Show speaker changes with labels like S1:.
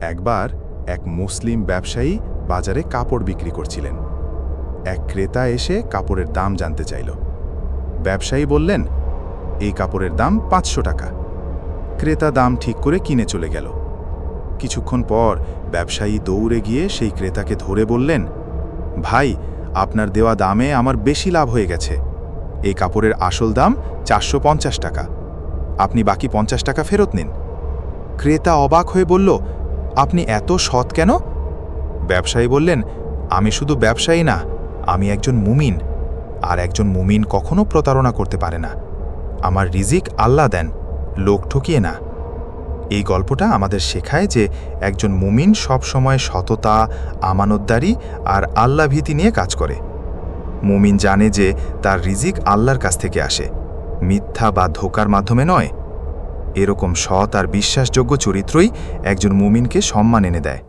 S1: একবার এক মুসলিম ব্যবসায়ী বাজারে কাপড় বিক্রি করছিলেন। এক ক্রেতা এসে কাপড়ের দাম জানতে চাইল। ব্যবসায়ী বললেন, এই কাপড়ের দাম পাঁচশো টাকা। ক্রেতা দাম ঠিক করে কিনে চলে গেল। কিছুক্ষণ পর ব্যবসায়ী দৌড়ে গিয়ে সেই ক্রেতাকে ধরে বললেন, ভাই, আপনার দেওয়া দামে আমার বেশি লাভ হয়ে গেছে। এই কাপড়ের আসল দাম চারশো পঞ্চাশ টাকা। আপনি বাকি পঞ্চাশ টাকা ফেরত নিন। ক্রেতা অবাক হয়ে বলল আপনি এত সৎ কেন? ব্যবসায়ী বললেন, আমি শুধু ব্যবসায়ী না, আমি একজন মুমিন, আর একজন মুমিন কখনো প্রতারণা করতে পারে না। আমার রিজিক আল্লাহ দেন, লোক ঠকিয়ে না। এই গল্পটা আমাদের শেখায় যে একজন মুমিন সবসময় সততা, আমানতদারি আর আল্লাহ ভীতি নিয়ে কাজ করে। মুমিন জানে যে তার রিজিক আল্লাহর কাছ থেকে আসে। মিথ্যা বা ধোকার মাধ্যমে নয় এরকম সৎ আর বিশ্বাসযোগ্য চরিত্রই একজন মুমিনকে সম্মান এনে দেয়।